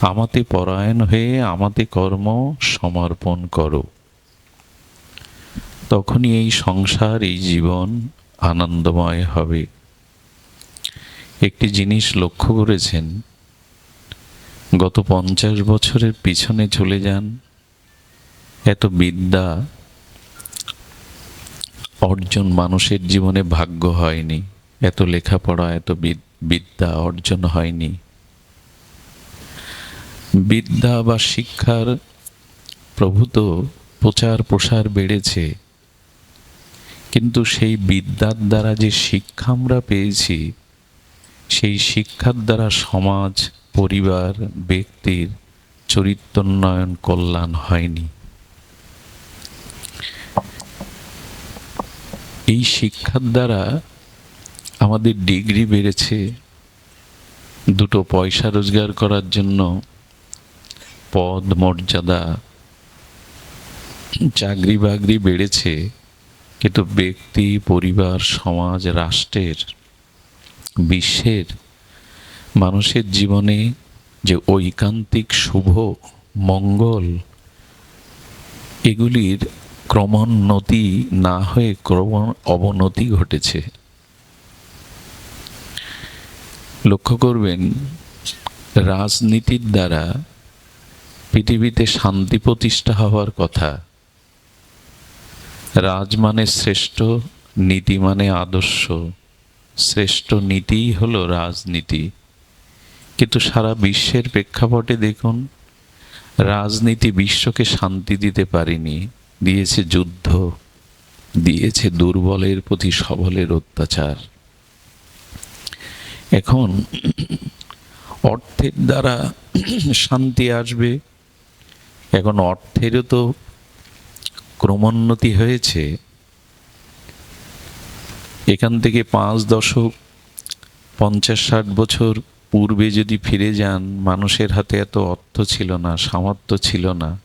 আমাতে পরায়ণ হয়ে আমাতে কর্ম সমর্পণ করো। তখনই এই সংসার, এই জীবন আনন্দময় হবে। একটি জিনিস লক্ষ্য করেছেন, গত পঞ্চাশ বছরের পিছনে চলে যান, এত বিদ্যা অর্জন মানুষের জীবনে ভাগ্য হয়নি, এত লেখাপড়া, এত বিদ্যা অর্জন হয়নি। বিদ্যা বা শিক্ষার প্রভূত প্রচার প্রসার বেড়েছে। কিন্তু সেই বিদ্যার দ্বারা যে শিক্ষা আমরা পেয়েছি, সেই শিক্ষার দ্বারা সমাজ, পরিবার, ব্যক্তির চরিত্রোন্নয়ন, কল্যাণ হয়নি। এই শিক্ষার দ্বারা আমাদের ডিগ্রি বেড়েছে, দুটো পয়সা রোজগার করার জন্য পদ মর্যাদা চাকরি বাকরি বেড়েছে, কিন্তু ব্যক্তি, পরিবার, সমাজ, রাষ্ট্রের, বিশ্বের, মানুষের জীবনে যে ঐকান্তিক শুভ, মঙ্গল, এগুলির ক্রমোন্নতি না হয়ে ক্রম অবনতি ঘটেছে। লক্ষ্য করবেন, রাজনীতির দ্বারা পৃথিবীতে শান্তি প্রতিষ্ঠা হওয়ার কথা। রাজ মানে শ্রেষ্ঠ, নীতি মানে আদর্শ। শ্রেষ্ঠ নীতিই হলো রাজনীতি। কিন্তু সারা বিশ্বের প্রেক্ষাপটে দেখুন, রাজনীতি বিশ্বকে শান্তি দিতে পারেনি। দিয়েছে যুদ্ধ, দিয়েছে দুর্বলের প্রতি সবলের অত্যাচার। এখন অর্থের দ্বারা শান্তি আসবে এখন অর্থেরও তো ক্রমোন্নতি হয়েছে। এখান থেকে পাঁচ দশক, পঞ্চাশ ষাট বছর পূর্বে যদি ফিরে যান, মানুষের হাতে এত অর্থ ছিল না, সামর্থ্য ছিল না।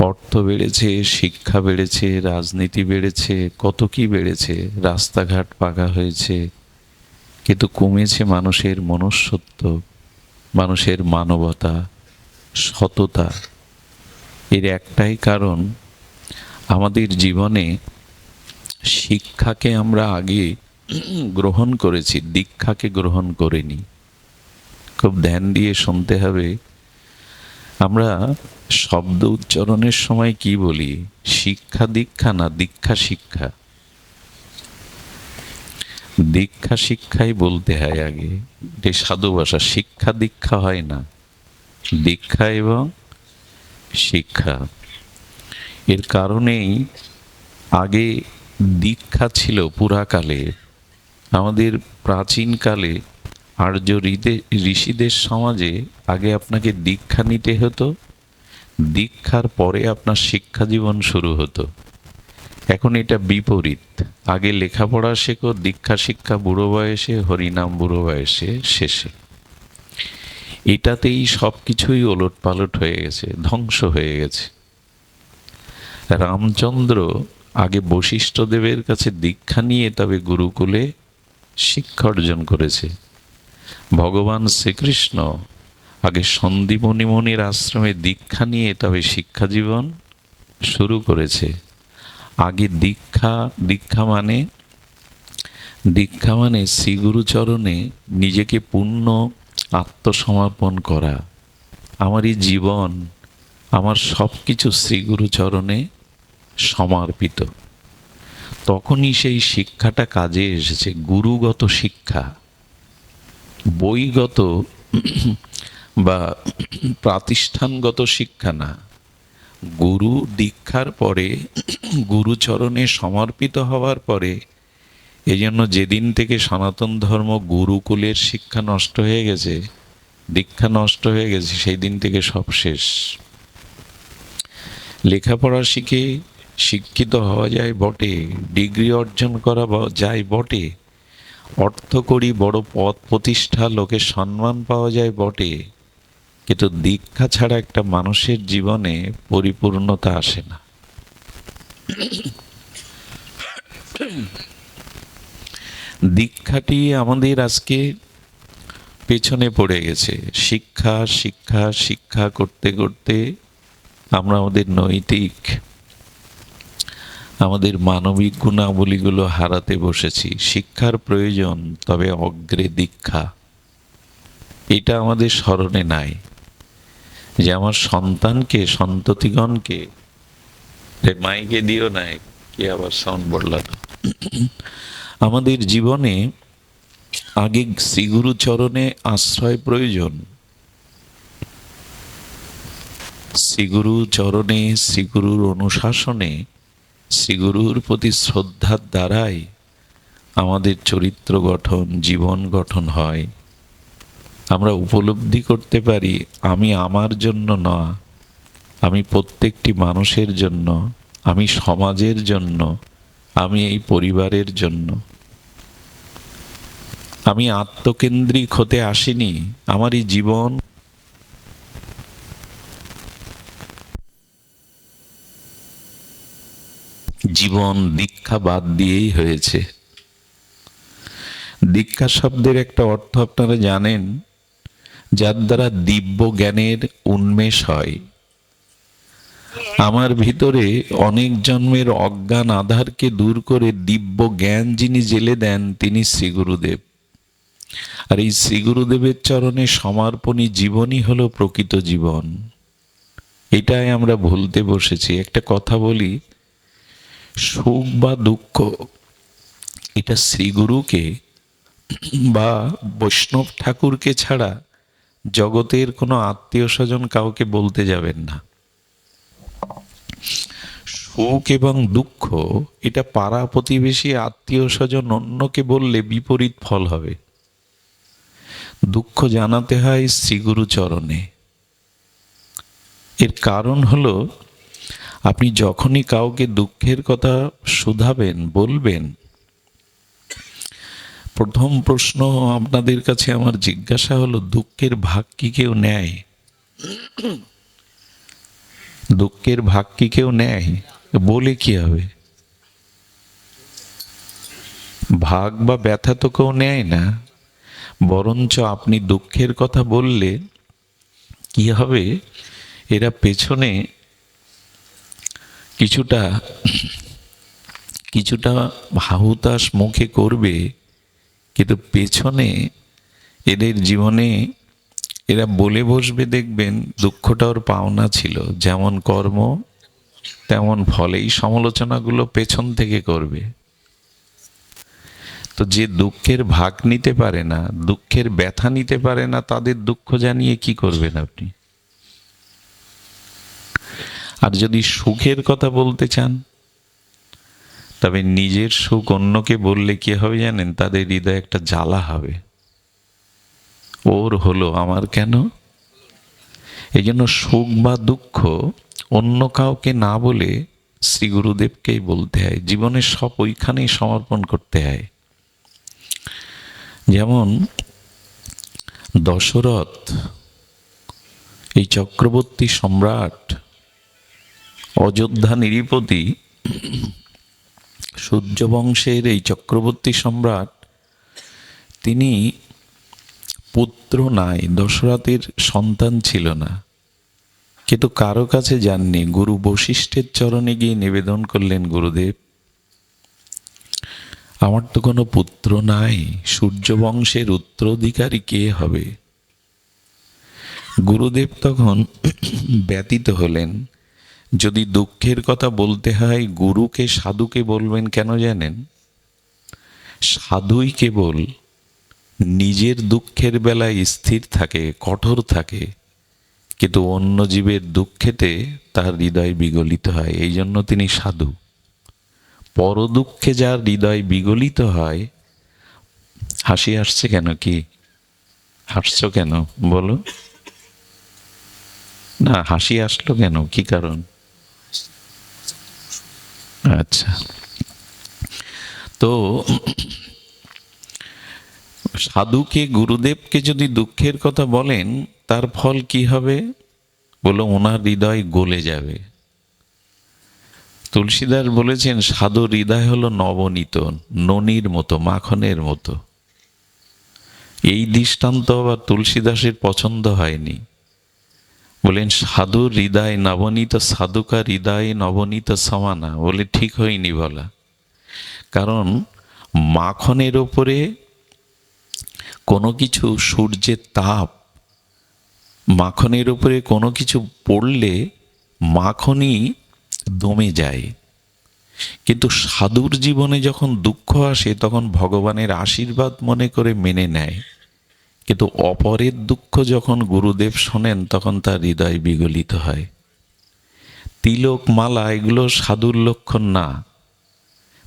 অর্থ বেড়েছে, শিক্ষা বেড়েছে, রাজনীতি বেড়েছে, কত কি বেড়েছে, রাস্তাঘাট পাকা হয়েছে, কিন্তু কমেছে মানুষের মনুষ্যত্ব, মানুষের মানবতা। সততা। এর একটাই কারণ, আমাদের জীবনে শিক্ষাকে আমরা আগে গ্রহণ করেছি, দীক্ষাকে গ্রহণ করিনি। খুব ধ্যান দিয়ে শুনতে হবে, আমরা শব্দ উচ্চারণের সময় কি বলি? শিক্ষা দীক্ষা না দীক্ষা শিক্ষা? দীক্ষা শিক্ষাই বলতে হয় আগে এটি সাধু ভাষা, শিক্ষা দীক্ষা হয় না। দীক্ষা এবং শিক্ষা। এর কারণেই আগে দীক্ষা ছিল পুরাকালে। আমাদের প্রাচীনকালে আর্য ঋষিদের সমাজে আগে আপনাকে দীক্ষা নিতে হতো। দীক্ষার পরে আপনার শিক্ষা জীবন শুরু হতো। এখন এটা বিপরীত। আগে লেখাপড়া শেখো, দীক্ষা শিক্ষা বুড়ো বয়সে, হরিনাম বুড়ো বয়সে শেষে। এটাতেই সব কিছুই ওলট পালট হয়ে গেছে, ধ্বংস হয়ে গেছে। রামচন্দ্র আগে বশিষ্ঠদেবের কাছে দীক্ষা নিয়ে তবে গুরুকুলে শিক্ষা অর্জন করেছে। ভগবান শ্রীকৃষ্ণ আগে সন্দীপনী আশ্রমে দীক্ষা নিয়ে তবে শিক্ষা জীবন শুরু করেছে। আগে দীক্ষা দীক্ষা মানে দীক্ষা মানে শ্রীগুরুচরণে নিজেকে পূর্ণ আত্মসমর্পণ করা, আমারই জীবন, আমার সব কিছু শ্রীগুরুচরণে সমর্পিত। তখনই সেই শিক্ষাটা কাজে এসেছে, গুরুগত শিক্ষা। বইগত বা প্রাতিষ্ঠানগত শিক্ষা না, গুরু দীক্ষার পরে গুরুচরণে সমর্পিত হওয়ার পরে এই জন্য যেদিন থেকে সনাতন ধর্ম গুরুকুলের শিক্ষা নষ্ট হয়ে গেছে, দীক্ষা নষ্ট হয়ে গেছে, সেই দিন থেকে সব শেষ। লেখাপড়া শিখে শিক্ষিত হওয়া যায় বটে, ডিগ্রি অর্জন করা যায় বটে, অর্থ করি বড় পদ প্রতিষ্ঠা, লোকের সম্মান পাওয়া যায় বটে। কিন্তু দীক্ষা ছাড়া একটা মানুষের জীবনে পরিপূর্ণতা আসে না। দীক্ষাটি আমাদের আজকে পেছনে পড়ে গেছে। শিক্ষা শিক্ষা শিক্ষা করতে করতে আমরা আমাদের নৈতিক, আমাদের মানবিক গুণাবলীগুলো হারাতে বসেছি। শিক্ষার প্রয়োজন, তবে অগ্রে দীক্ষা। এটা আমাদের স্মরণে নাই যে আমার সন্তানকে, সন্ততিগণকে মাইকে দিও নাই, কি আবার সাউন্ড বললাম। আমাদের জীবনে আগে শ্রীগুরু চরণে আশ্রয় প্রয়োজন। শ্রীগুরু চরণে, শ্রীগুরুর অনুশাসনে, শ্রীগুরুর প্রতি শ্রদ্ধার দ্বারাই আমাদের চরিত্র গঠন, জীবন গঠন হয়। আমরা উপলব্ধি করতে পারি, আমি আমার জন্য না, আমি প্রত্যেকটি মানুষের জন্য, আমি সমাজের জন্য, আমি এই পরিবারের জন্য। আমি আত্মকেন্দ্রিক হতে আসিনি আমার এই জীবন। জীবন দীক্ষা বাদ দিয়েই হয়েছে। দীক্ষা শব্দের একটা অর্থ আপনারা জানেন, যার দ্বারা দিব্য জ্ঞানের উন্মেষ হয়। আমার ভিতরে অনেক জন্মের অজ্ঞান আধারকে দূর করে দিব্য জ্ঞান যিনি জেলে দেন, তিনি শ্রী গুরুদেব আর এই শ্রী গুরুদেবের চরণে সমর্পণী জীবনই হলো প্রকৃত জীবন। এটাই আমরা ভুলতে বসেছি। একটা কথা বলি, সুখ বা দুঃখ, এটা শ্রীগুরুকে বা বৈষ্ণব ঠাকুরকে ছাড়া জগতের কোনো আত্মীয় স্বজন কাউকে বলতে যাবেন না। সুখ এবং দুঃখ, এটা পাড়া প্রতিবেশী আত্মীয় স্বজন অন্যকে বললে বিপরীত ফল হবে। দুঃখ জানাতে হয় শ্রীগুরু চরণে এর কারণ হলো, আপনি যখনই কাউকে দুঃখের কথা শুধাবেন, বলবেন, প্রথম প্রশ্ন আপনাদের কাছে আমার জিজ্ঞাসা হলো, দুঃখের ভাগ কি কেউ নেয়? দুঃখের ভাগ কি কেউ নেয়? বলে কি হবে? ভাগ বা ব্যথা তো কেউ নেয় না। বরঞ্চ আপনি দুঃখের কথা বললে কি হবে? এরা পেছনে কিছুটা কিছুটা হাহুতাস মুখে করবে, কিন্তু পেছনে এদের জীবনে এরা বলে বসবে দেখবেন, দুঃখটা ওর পাওনা ছিল। যেমন কর্ম, তেমন ফলেই সমালোচনাগুলো পেছন থেকে করবে। তো যে দুঃখের ভাগ নিতে পারে না, দুঃখের ব্যথা নিতে পারে না, তাদের দুঃখ জানিয়ে কি করবেন আপনি? আর যদি সুখের কথা বলতে চান, তবে নিজের সুখ অন্যকে বললে কি হবে জানেন? তাদের হৃদয়ে একটা জ্বালা হবে। ওর হলো আমার কেন? এই জন্য সুখ বা দুঃখ অন্য কাউকে না বলে শ্রী গুরুদেবকেই বলতে হয়। জীবনের সব ওইখানেই সমর্পণ করতে হয়। যেমন দশরথ, এই চক্রবর্তী সম্রাট, অযোধ্যা নিরিপতি, সূর্যবংশের এই চক্রবর্তী সম্রাট, তিনি পুত্র নাই, দশরথের সন্তান ছিল না। কিন্তু কারও কাছে যাননি, গুরু বশিষ্ঠের চরণে গিয়ে নিবেদন করলেন গুরুদেব আমার তো কোনো পুত্র নাই, সূর্যবংশের উত্তরাধিকারী কে হবে? গুরুদেব তখন ব্যতীত হলেন, যদি দুঃখের কথা বলতে হয়, গুরুকে সাধুকে বলবেন কেন জানেন? সাধুই কেবল নিজের দুঃখের বেলায় স্থির থাকে, কঠোর থাকে, কিন্তু অন্য জীবের দুঃখেতে তার হৃদয় বিগলিত হয়, এই জন্য তিনি সাধু। পর দুঃখে যার হৃদয় বিগলিত হয়, হাসি আসছে কেন কি? হাসছ কেন? বলো। না, হাসি আসলো কেন? কি কারণ? আচ্ছা। তো, সাধুকে গুরুদেবকে যদি দুঃখের কথা বলেন, তার ফল কি হবে? বলো, ওনার হৃদয় গলে যাবে। তুলসীদাস বলেছেন, সাধু হৃদয় হলো নবনীত, ননির মতো, মাখনের মতো। এই দৃষ্টান্ত আবার তুলসীদাসের পছন্দ হয়নি। বলেন সাধুর হৃদয় নবনীত সাধুকা হৃদয় নবনীত সমানা, বলে ঠিক হয়নি বলা। কারণ, মাখনের ওপরে কোনো কিছু সূর্যের তাপ, মাখনের উপরে কোনো কিছু পড়লে মাখনই দমে যায়। কিন্তু সাধুর জীবনে যখন দুঃখ আসে, তখন ভগবানের আশীর্বাদ মনে করে মেনে নেয়। কিন্তু অপরের দুঃখ যখন গুরুদেব শোনেন, তখন তার হৃদয় বিগলিত হয়। তিলক মালা, এগুলো সাধুর লক্ষণ না।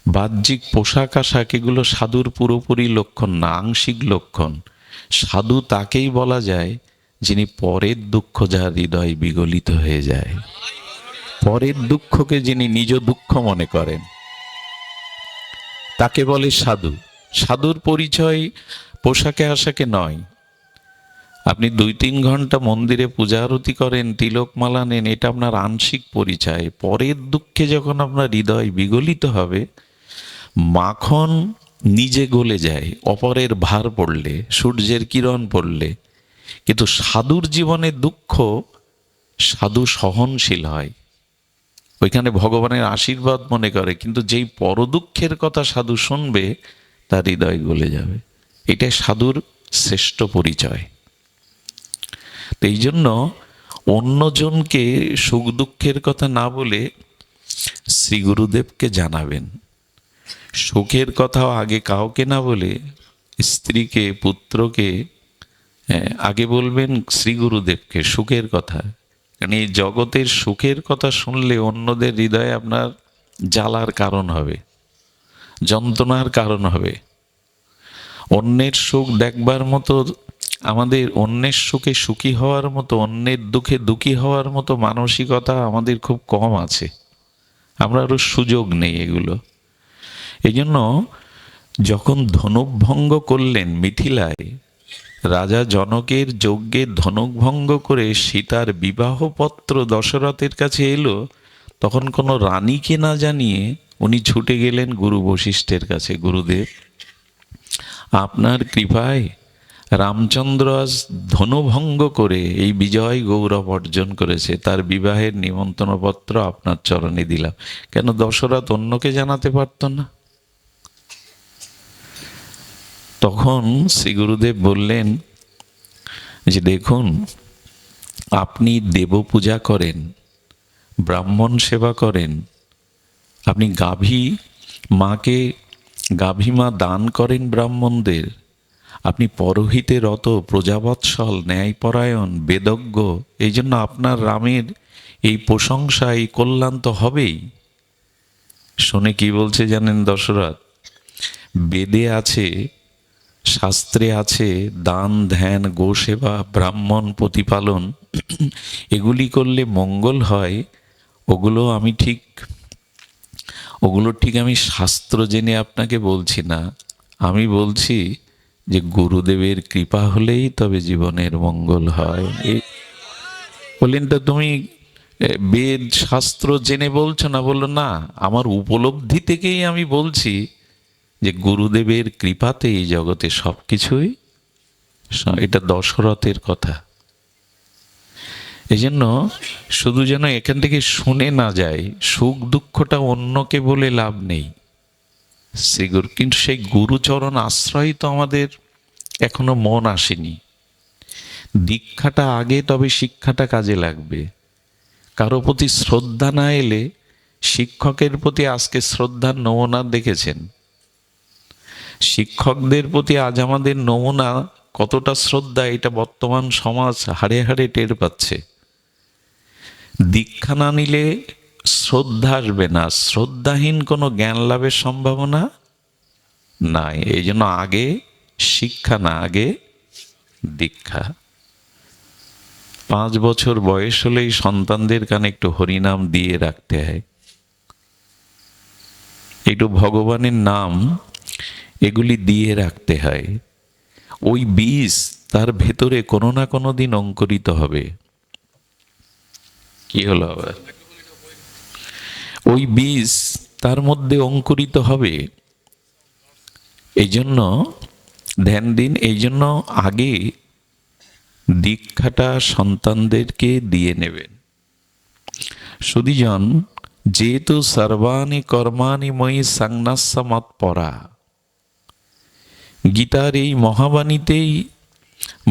বাহ্যিক পোশাক আশাক, এগুলো সাধুর পুরোপুরি লক্ষণ না, আংশিক লক্ষণ। সাধু তাকেই বলা যায়, যিনি পরের দুঃখ যার হৃদয় বিগলিত হয়ে যায়। পরের দুঃখকে যিনি নিজ দুঃখ মনে করেন, তাকে বলে সাধু। সাধুর পরিচয় পোশাকে আশাকে নয়। আপনি দুই তিন ঘণ্টা মন্দিরে পূজা আরতি করেন তিলক মালা নেন, এটা আপনার আংশিক পরিচয়। পরের দুঃখে যখন আপনার হৃদয় বিগলিত হবে, মাখন নিজে গলে যায়, অপরের ভার পড়লে, সূর্যের কিরণ পড়লে। কিন্তু সাধুর জীবনে দুঃখ সাধু সহনশীল হয়। ওইখানে ভগবানের আশীর্বাদ মনে করে কিন্তু যেই পরদুঃখের কথা সাধু শুনবে তার হৃদয় গলে যাবে। এটাই সাধুর শ্রেষ্ঠ পরিচয়। তো এই জন্য অন্যজনকে সুখ দুঃখের কথা না বলে শ্রী গুরুদেবকে জানাবেন। সুখের কথাও আগে কাউকে না বলে স্ত্রীকে পুত্রকে হ্যাঁ, আগে বলবেন শ্রী গুরুদেবকে সুখের কথা। কারণ এই জগতের সুখের কথা শুনলে অন্যদের হৃদয়ে আপনার জ্বালার কারণ হবে, যন্ত্রণার কারণ হবে। অন্যের সুখ দেখবার মতো, আমাদের অন্যের সুখে সুখী হওয়ার মতো, অন্যের দুঃখে দুঃখী হওয়ার মতো মানসিকতা আমাদের খুব কম আছে। আমরা আরও সুযোগ নেই এগুলো। এই জন্য যখন ধনুভঙ্গ করলেন মিথিলায় রাজা জনকের যজ্ঞের ধনুভঙ্গ করে সীতার বিবাহপত্র দশরথের কাছে এলো। তখন কোনো রানীকে না জানিয়ে উনি ছুটে গেলেন গুরু বশিষ্ঠের কাছে, গুরুদেব, আপনার কৃপায় রামচন্দ্র আজ ধনুভঙ্গ করে এই বিজয় গৌরব অর্জন করেছে। তার বিবাহের নিমন্ত্রণপত্র আপনার চরণে দিলাম। কেন দশরথ অন্যকে জানাতে পারত না? তখন শ্রী গুরুদেব বললেন, যে দেখুন, আপনি দেব পূজা করেন, ব্রাহ্মণ সেবা করেন, আপনি গাভী মাকে, গাভী মা দান করেন ব্রাহ্মণদের, আপনি পরহিতে রত প্রজাবৎসল, ন্যায়পরায়ণ, বেদজ্ঞ, এই জন্য আপনার রামের এই প্রশংসা, এই কল্যাণ তো হবেই। শুনে কি বলছে জানেন দশরথ? বেদে আছে শাস্ত্রে আছে, দান, ধ্যান গোসেবা ব্রাহ্মণ প্রতিপালন। এগুলি করলে মঙ্গল হয়। ওগুলো আমি ঠিক, ওগুলো ঠিক আমি শাস্ত্র জেনে আপনাকে বলছি না। আমি বলছি যে গুরুদেবের কৃপা হলেই তবে জীবনের মঙ্গল হয়। বললেন, তো তুমি বেদ, শাস্ত্র জেনে বলছো না? বলল, না, আমার উপলব্ধি থেকেই আমি বলছি। যে গুরুদেবের কৃপাতে এই জগতে সব কিছুই এটা দশরথের কথা। এই জন্য শুধু যেন এখান থেকে শুনে না যায়, সুখ দুঃখটা অন্যকে বলে লাভ নেই। সে গুরু কিন্তু সেই গুরুচরণ আশ্রয় তো আমাদের এখনও মন আসেনি। দীক্ষাটা আগে, তবে শিক্ষাটা কাজে লাগবে। কারও প্রতি শ্রদ্ধা না এলে শিক্ষকের প্রতি আজকে শ্রদ্ধার নমুনা দেখেছেন। শিক্ষকদের প্রতি আজ আমাদের নমুনা কতটা শ্রদ্ধা এটা বর্তমান সমাজ হাড়ে হাড়ে টের পাচ্ছে। দীক্ষা না নিলে শ্রদ্ধা আসবে না। শ্রদ্ধাহীন কোনো জ্ঞান লাভের সম্ভাবনা নাই। এই জন্য আগে শিক্ষা না, আগে দীক্ষা। পাঁচ বছর বয়স হলেই সন্তানদের কানে একটু হরিনাম দিয়ে রাখতে হয়। একটু ভগবানের নাম এগুলি দিয়ে রাখতে হয়। ওই বীজ তার ভেতরে কোনো না কোনো দিন অঙ্কুরিত হবে। কি হলো আবার? ওই বীজ তার মধ্যে অঙ্কুরিত হবে। এই জন্য ধ্যান দিন এই জন্য আগে দীক্ষাটা সন্তানদেরকে দিয়ে নেবেন। সুদীজন যেহেতু সর্বাণি কর্মাণি মই সংন্যাসামত পরা। গীতার এই মহাবাণীতেই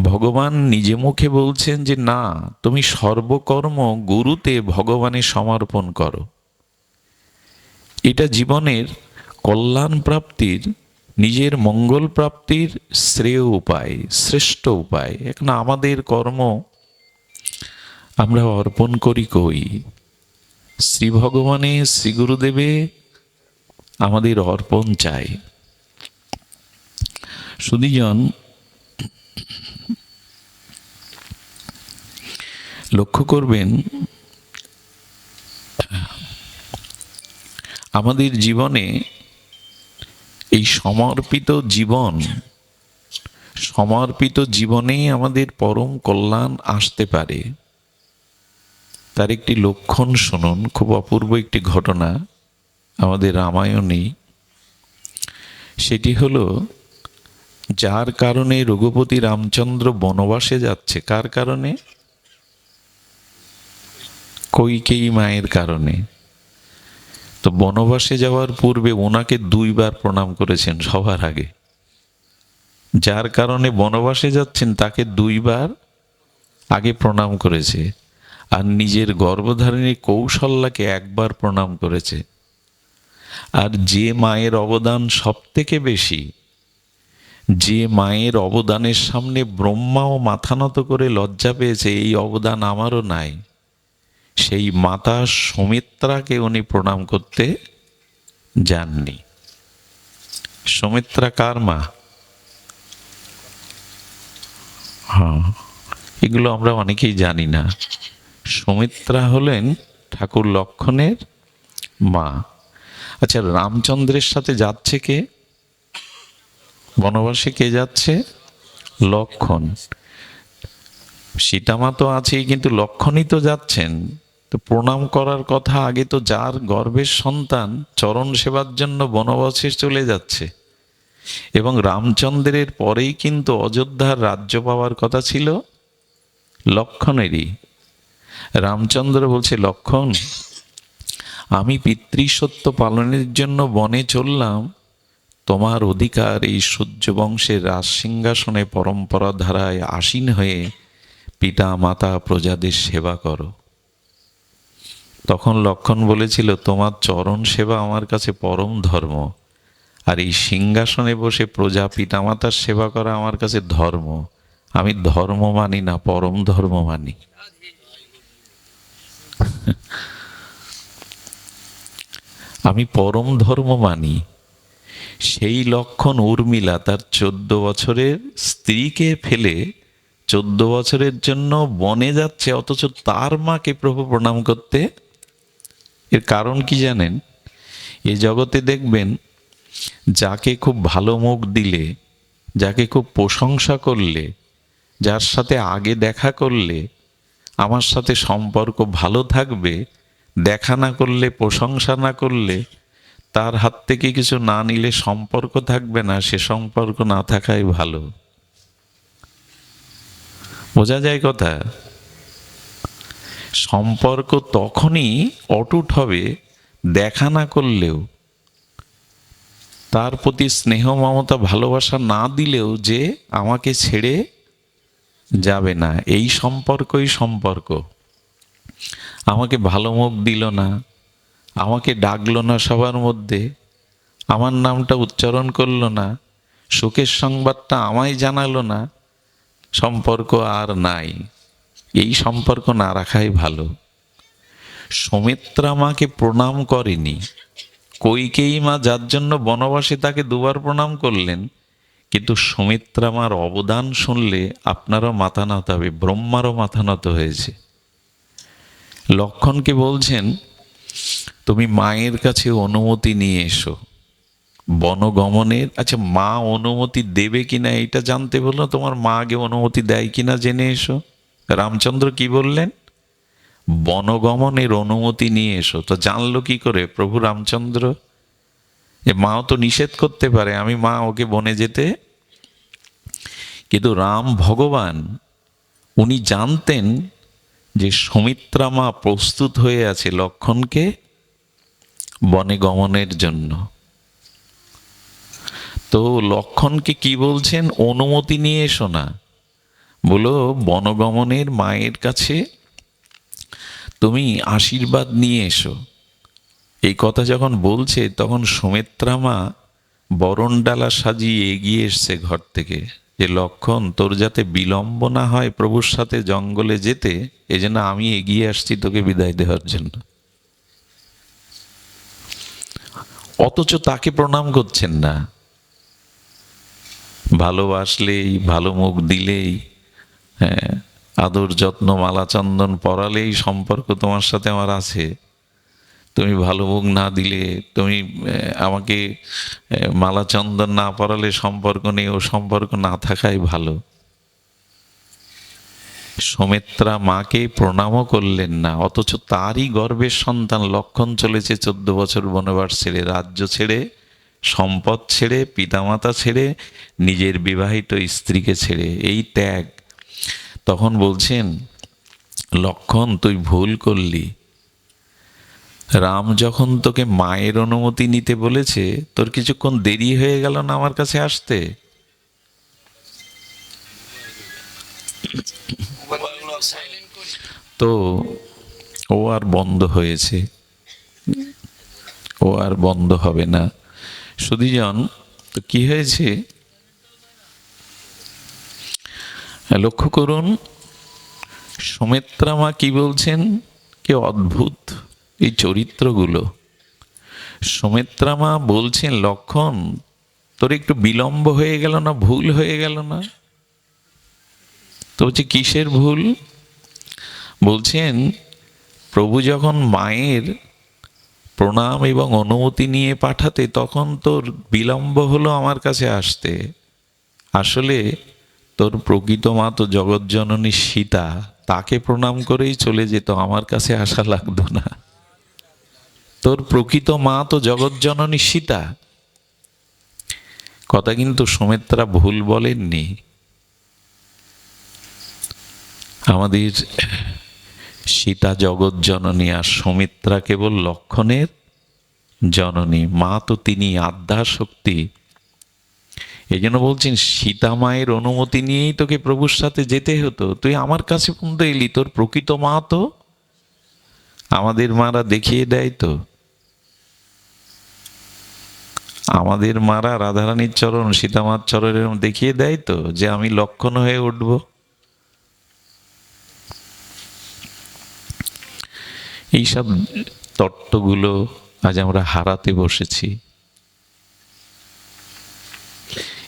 ভগবান নিজে মুখে বলছেন যে, না, তুমি সর্বকর্ম গুরুতে ভগবানে সমর্পণ করো। এটা জীবনের কল্যাণ প্রাপ্তির, নিজের মঙ্গল প্রাপ্তির শ্রেয় উপায়, শ্রেষ্ঠ উপায়। এখন আমাদের কর্ম আমরা অর্পণ করি কই? শ্রী ভগবানে শ্রী গুরুদেবে আমাদের অর্পণ চাই। সুদীজন লক্ষ্য করবেন, আমাদের জীবনে এই সমর্পিত জীবন, সমর্পিত জীবনেই আমাদের পরম কল্যাণ আসতে পারে। তার একটি লক্ষণ শুনুন, খুব অপূর্ব একটি ঘটনা আমাদের রামায়ণে। সেটি হলো যার কারণে রঘুপতি রামচন্দ্র বনবাসে যাচ্ছে, কার কারণে? কৈকেয়ী মায়ের কারণে। তো বনবাসে যাওয়ার পূর্বে ওনাকে দুইবার প্রণাম করেছেন সবার আগে। যার কারণে বনবাসে যাচ্ছেন, তাকে দুইবার আগে প্রণাম করেছে। আর নিজের গর্ভধারিণী কৌশল্যাকে একবার প্রণাম করেছে। আর যে মায়ের অবদান সব থেকে বেশি যে মায়ের অবদানের সামনে ব্রহ্মাও মাথা নত করে লজ্জা পেয়েছে, এই অবদান আমারও নাই। সেই মাতা সৌমিত্রাকে উনি প্রণাম করতে যাননি। সৌমিত্রা কার মা? হ্যাঁ এগুলো আমরা অনেকেই জানি না। সৌমিত্রা হলেন ঠাকুর লক্ষণের মা। আচ্ছা রামচন্দ্রের সাথে যাচ্ছে কে? বনবাসে কে যাচ্ছে? লক্ষণ। সীতামা তো আছেই, কিন্তু লক্ষণই তো যাচ্ছেন। তো প্রণাম করার কথা আগে তো যার গর্ভের সন্তান চরণ সেবার জন্য বনবাসে চলে যাচ্ছে। এবং রামচন্দ্রের পরেই কিন্তু অযোধ্যার রাজ্য পাওয়ার কথা ছিল লক্ষণেরই। রামচন্দ্র বলছে, লক্ষণ, আমি পিতৃসত্য পালনের জন্য বনে চললাম তোমার অধিকার এই সূর্য বংশের রাজ সিংহাসনে পরম্পরা ধারায় আসীন হয়ে পিতা মাতা প্রজাদের সেবা করো। তখন লক্ষণ বলেছিল, তোমার চরণ সেবা আমার কাছে পরম ধর্ম, আর এই সিংহাসনে বসে প্রজা পিতামাতার সেবা করা আমার কাছে ধর্ম। আমি ধর্ম মানি না, পরম ধর্ম মানি। আমি পরম ধর্ম মানি সেই লক্ষণ উর্মিলা তার চোদ্দ বছরের স্ত্রীকে ফেলে চোদ্দ বছরের জন্য বনে যাচ্ছে, অথচ তার মাকে প্রভু প্রণাম করতে। এর কারণ কি জানেন? এ জগতে দেখবেন, যাকে খুব ভালো মুখ দিলে, যাকে খুব প্রশংসা করলে, যার সাথে আগে দেখা করলে, আমার সাথে সম্পর্ক ভালো থাকবে, দেখা না করলে, প্রশংসা না করলে তার হাত থেকে কিছু না নিলে সম্পর্ক থাকবে না, সে সম্পর্ক না থাকাই ভালো। বোঝা যায় কথা? সম্পর্ক তখনই অটুট হবে দেখা না করলেও। তার প্রতি স্নেহ, মমতা, ভালোবাসা না দিলেও যে আমাকে ছেড়ে যাবে না। এই সম্পর্কই সম্পর্ক। আমাকে ভালো মুখ দিল না। আমাকে ডাকলো না সবার মধ্যে, আমার নামটা উচ্চারণ করল না, শোকের সংবাদটা আমায় জানালো না, সম্পর্ক আর নাই, এই সম্পর্ক না রাখাই ভালো। সৌমিত্রা মাকে প্রণাম করেনি কৈকেয়ী মা যার জন্য বনবাসে তাকে দুবার প্রণাম করলেন, কিন্তু সুমিত্রা মার অবদান শুনলে আপনারও মাথা নত হবে, ব্রহ্মারও মাথা নত হয়েছে। লক্ষণকে বলছেন তুমি মায়ের কাছে অনুমতি নিয়ে এসো। বনগমনের আচ্ছা মা অনুমতি দেবে কিনা এটা জানতে বলল, তোমার মা আগে অনুমতি দেয় কিনা জেনে এসো। রামচন্দ্র কি বললেন? বনগমনের অনুমতি নিয়ে এসো। তো জানলো কি করে প্রভু রামচন্দ্র? যে মাও তো নিষেধ করতে পারে, আমি মা ওকে বনে যেতে। কিন্তু রাম ভগবান, উনি জানতেন যে সুমিত্রা মা প্রস্তুত হয়ে আছে লক্ষণকে বনে গমনের জন্য। তো লক্ষণকে কি বলছেন? অনুমতি নিয়ে এসো না। বলো, বনগমনের মায়ের কাছে তুমি আশীর্বাদ নিয়ে এসো। এই কথা যখন বলছে, তখন সুমিত্রা মা বরণডালা সাজিয়ে এগিয়ে এসছে ঘর থেকে। যে লক্ষণ, তোর যাতে বিলম্ব না হয় প্রভুর সাথে জঙ্গলে যেতে, এজন্য আমি এগিয়ে আসছি তোকে বিদায় দেওয়ার জন্য। অথচ তাকে প্রণাম করছেন না। ভালোবাসলেই, ভালো মুখ দিলেই হ্যাঁ আদর, যত্ন, মালা, চন্দন পরালেই সম্পর্ক তোমার সাথে আমার আছে। তুমি ভালো মুখ না দিলে, তুমি আমাকে মালা, চন্দন না পরালে সম্পর্ক নেই, ও সম্পর্ক না থাকাই ভালো। সুমিত্রা মাকে প্রণামও করলেন না, অথচ তারই গর্বের সন্তান লক্ষণ চলেছে চোদ্দ বছর বনবাস ছেড়ে, রাজ্য ছেড়ে, সম্পদ ছেড়ে, পিতামাতা ছেড়ে, নিজের বিবাহিত স্ত্রীকে ছেড়ে, এই ত্যাগ। তখন বলছেন, লক্ষণ, তুই ভুল করলি। রাম যখন তোকে মায়ের অনুমতি নিতে বলেছে, তোর কিছুক্ষণ দেরি হয়ে গেল না আমার কাছে আসতে? তো ও আর বন্ধ হয়েছে। ও আর বন্ধ হবে না। সুদীজন, তো কি হয়েছে? লক্ষ্য করুন, সুমিত্রা মা কি বলছেন? কি অদ্ভুত এই চরিত্রগুলো। সুমিত্রা মা বলছেন, লক্ষণ, তোর একটু বিলম্ব হয়ে গেল না? ভুল হয়ে গেল না? তো হচ্ছে কিসের ভুল? বলছেন, প্রভু যখন মায়ের প্রণাম এবং অনুমতি নিয়ে পাঠাতে, তখন তোর বিলম্ব হলো আমার কাছে আসতে। আসলে তোর প্রকৃত মা তো জগৎজননী সীতা, তাকে প্রণাম করেই চলে যেত, আমার কাছে আসা লাগতো না। তোর প্রকৃত মা তো জগৎজননী সীতা। কথা কিন্তু সুমিত্রা ভুল বলেননি। আমাদের সীতা জগৎ জননী আর সুমিত্রা কেবল লক্ষণের জননী। মা তো তিনি আদ্যা শক্তি এই জন্য বলছেন, সীতা মায়ের অনুমতি নিয়েই তোকে প্রভুর সাথে যেতে হতো। তুই আমার কাছে পর্যন্ত এলি, তোর প্রকৃত মা তো আমাদের মারা দেখিয়ে দেয় তো। আমাদের মারা রাধারানীর চরণ সীতামার চরণ দেখিয়ে দেয় তো যে আমি লক্ষণ হয়ে উঠবো। এইসব তত্ত্বগুলো আজ আমরা হারাতে বসেছি।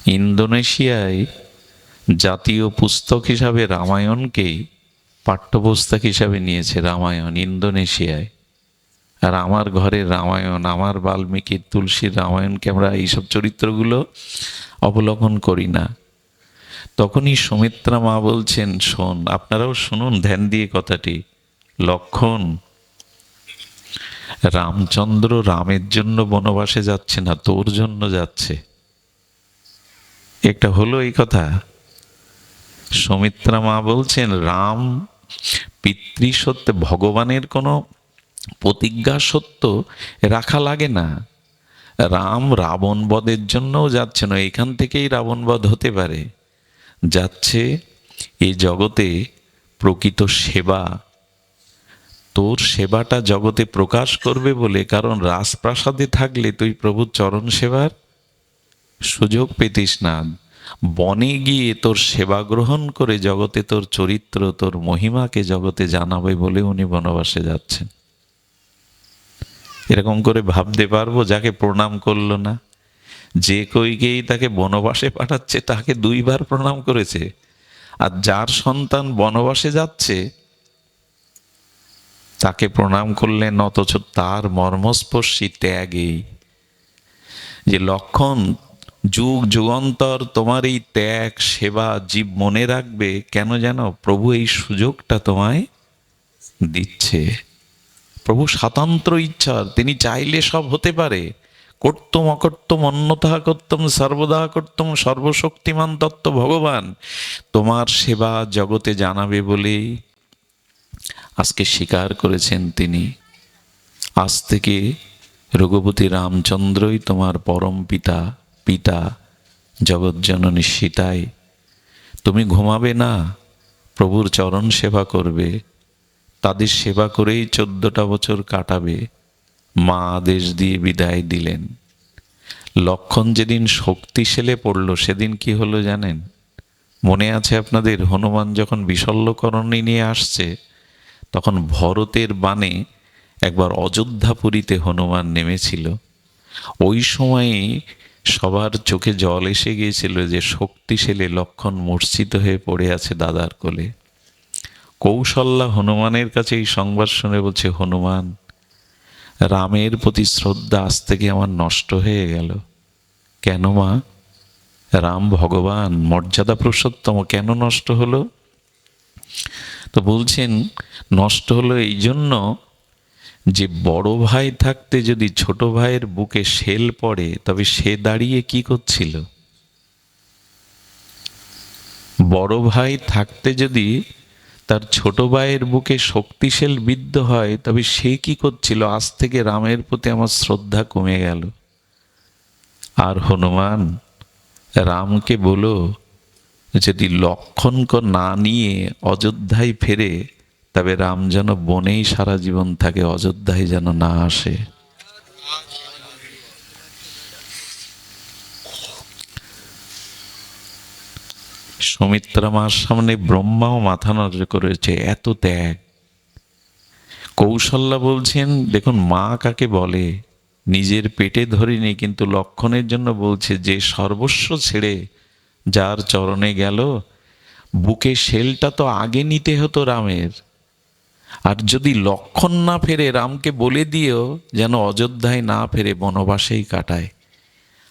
ইন্দোনেশিয়ায় জাতীয় পুস্তক হিসাবে রামায়ণকেই পাঠ্যপুস্তক হিসাবে নিয়েছে রামায়ণ ইন্দোনেশিয়ায়। আর আমার ঘরের রামায়ণ, আমার বাল্মীকির তুলসীর রামায়ণকে আমরা এইসব চরিত্রগুলো অবলোকন করি না। তখনই সুমিত্রা মা বলছেন, শোন, আপনারাও শুনুন ধ্যান দিয়ে কথাটি। লক্ষণ রামচন্দ্র রামের জন্য বনবাসে যাচ্ছে না, তোর জন্য যাচ্ছে। একটা হলো এই কথা। সুমিত্রা মা বলছেন, রাম পিতৃসত্য ভগবানের কোনো প্রতিজ্ঞা সত্য রাখা লাগে না। রাম রাবণ বধের জন্যও যাচ্ছে না, এখান থেকেই রাবণ বধ হতে পারে। যাচ্ছে এই জগতে প্রকৃত সেবা তোর সেবাটা জগতে প্রকাশ করবে বলে, কারণ রাজপ্রাসাদে থাকলে তুই প্রভু চরণ সেবার সুযোগ পেতিস না। বনে গিয়ে তোর সেবা গ্রহণ করে জগতে তোর চরিত্র, তোর মহিমাকে জগতে জানাবে বলে উনি বনবাসে যাচ্ছেন। এরকম করে ভাবতে পারব, যাকে প্রণাম করল না। যে কইকেই তাকে বনবাসে পাঠাচ্ছে, তাকে দুইবার প্রণাম করেছে। আর যার সন্তান বনবাসে যাচ্ছে তাকে প্রণাম করলেন, অথচ তার মর্মস্পর্শী ত্যাগেই। যে লক্ষণ, যুগ, যুগান্তর, তোমার এই ত্যাগ, সেবা, জীব মনে রাখবে, কেন যেন প্রভু এই সুযোগটা তোমায় দিচ্ছে। প্রভু স্বাতন্ত্র ইচ্ছার, তিনি চাইলে সব হতে পারে। করতুম অকর্তুম, অন্যথা করতুম সর্বদা করতুম সর্বশক্তিমান তত্ত্ব ভগবান, তোমার সেবা জগতে জানাবে বলেই আজকে স্বীকার করেছেন তিনি। আজ থেকে রঘুপতি রামচন্দ্রই তোমার পরম পিতা পিতা জগৎজননী সীতাই। তুমি ঘুমাবে না, প্রভুর চরণ সেবা করবে, তাদের সেবা করেই চোদ্দটা বছর কাটাবে, মা আদেশ দিয়ে বিদায় দিলেন। লক্ষণ যেদিন শক্তিশালে পড়ল, সেদিন কি হলো জানেন? মনে আছে আপনাদের, হনুমান যখন বিশল্যকরণী নিয়ে আসছে তখন ভরতের বাণে একবার অযোধ্যাপুরীতে হনুমান নেমেছিল। ওই সময়েই সবার চোখে জল এসে গিয়েছিল যে শক্তিশালী লক্ষণ মূর্ছিত হয়ে পড়ে আছে দাদার কোলে। কৌশল্যা হনুমানের কাছে এই সংবাদ শুনে বলছে, হনুমান, রামের প্রতি শ্রদ্ধা আজ থেকে আমার নষ্ট হয়ে গেল। কেন মা? রাম ভগবান, মর্যাদা পুরুষোত্তম কেন নষ্ট হলো? তো বলছেন, নষ্ট হলো এই জন্য যে বড় ভাই থাকতে যদি ছোট ভাইয়ের বুকে শেল পড়ে, তবে সে দাঁড়িয়ে কি করছিল? বড় ভাই থাকতে যদি তার ছোট ভাইয়ের বুকে শক্তিশাল বিদ্ধ হয়, তবে সে কি করছিল? আজ থেকে রামের প্রতি আমার শ্রদ্ধা কমে গেল। আর হনুমান, রামকে বলো যদি লক্ষণক না নিয়ে অযোধ্যায় ফেরে, তবে রাম যেন বনেই সারা জীবন থাকে, অযোধ্যায় যেন না আসে। সুমিত্রা মার সামনে ব্রহ্মাও মাথা নত করেছে, এত ত্যাগ। কৌশল্যা বলছেন, দেখুন, মা কাকে বলে? নিজের পেটে ধরিনি, কিন্তু লক্ষণের জন্য বলছে, যে সর্বস্ব ছেড়ে যার চরণে গেল, বুকে শেলটা তো আগে নিতে হতো রামের। আর যদি লক্ষণ না ফেরে রামকে বলে দিও, যেন অযোধ্যায় না ফেরে বনবাসেই কাটায়।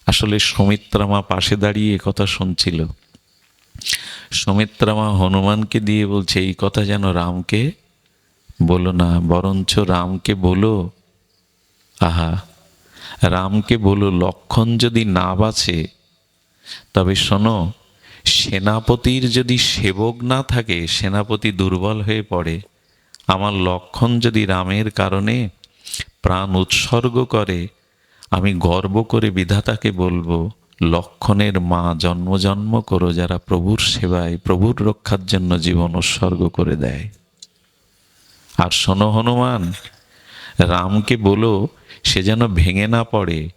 আসলে সুমিত্রা মা পাশে দাঁড়িয়ে কথা শুনছিল। সুমিত্রা মা হনুমানকে দিয়ে বলছে, এই কথা যেন রামকে বলো না, বরঞ্চ রামকে বলো। আহা, রামকে বলো, লক্ষণ যদি না বাঁচে তবে শোনো, সেনাপতির যদি সেবক না থাকে, সেনাপতি দুর্বল হয়ে পড়ে। আমার লক্ষণ যদি রামের কারণে প্রাণ উৎসর্গ করে, আমি গর্ব করে বিধাতাকে বলব, লক্ষণের মা জন্ম জন্ম করো যারা প্রভুর সেবায়, প্রভুর রক্ষার জন্য জীবন উৎসর্গ করে দেয়। আর শোনো হনুমান, রামকে বলো, সে যেন ভেঙে না পড়ে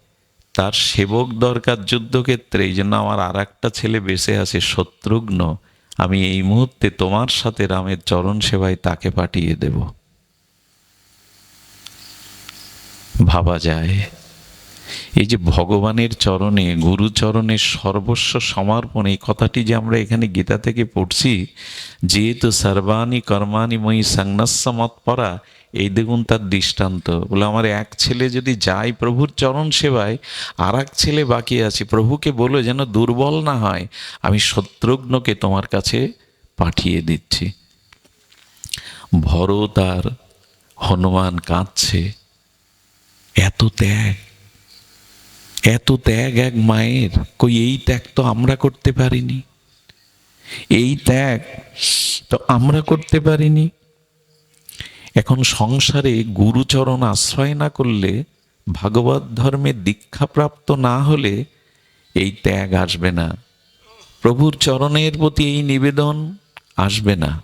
তার সেবক দরকার যুদ্ধক্ষেত্রে, এই জন্য আমার আর একটা ছেলে বেঁচে আছে, শত্রুঘ্ন। আমি এই মুহূর্তে তোমার সাথে রামের চরণ সেবায় তাকে পাঠিয়ে দেব। ভাবা যায়। এই যে ভগবানের চরণে গুরুচরণের সর্বস্ব সমর্পণ, এই কথাটি যে আমরা এখানে গীতা থেকে পড়ছি, যেহেতু সর্বাণী কর্মাণী মই সংন্যাস মৎপরা এই দেখুন তার দৃষ্টান্ত। বলে আমার এক ছেলে যদি যায় প্রভুর চরণ সেবায় আর এক ছেলে বাকি আছে, প্রভুকে বলো যেন দুর্বল না হয়, আমি শত্রুঘ্নকে তোমার কাছে পাঠিয়ে দিচ্ছি। ভরত আর হনুমান কাঁদছে। এত ত্যাগ। এত ত্যাগ এক মায়ের, কই এই ত্যাগ তো আমরা করতে পারিনি। এই ত্যাগ তো আমরা করতে পারিনি। এখন সংসারে গুরুচরণ আশ্রয় না করলে, ভাগবত ধর্মে দীক্ষাপ্রাপ্ত না হলে এই ত্যাগ আসবে না। প্রভুর চরণের প্রতি এই নিবেদন আসবে না।